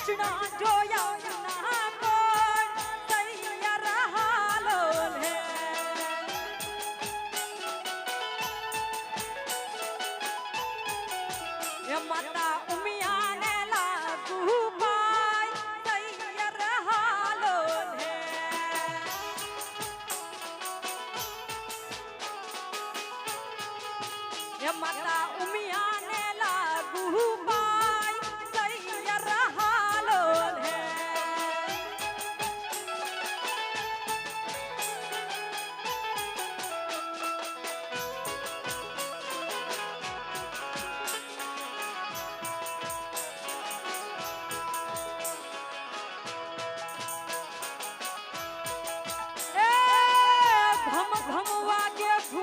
કૃષ્ણ જોયા ના કોણ તૈયાર લાગુ પાય તૈયાર હાલો માતા ઉમિયાને લાગુ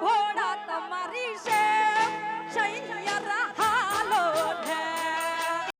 Lord.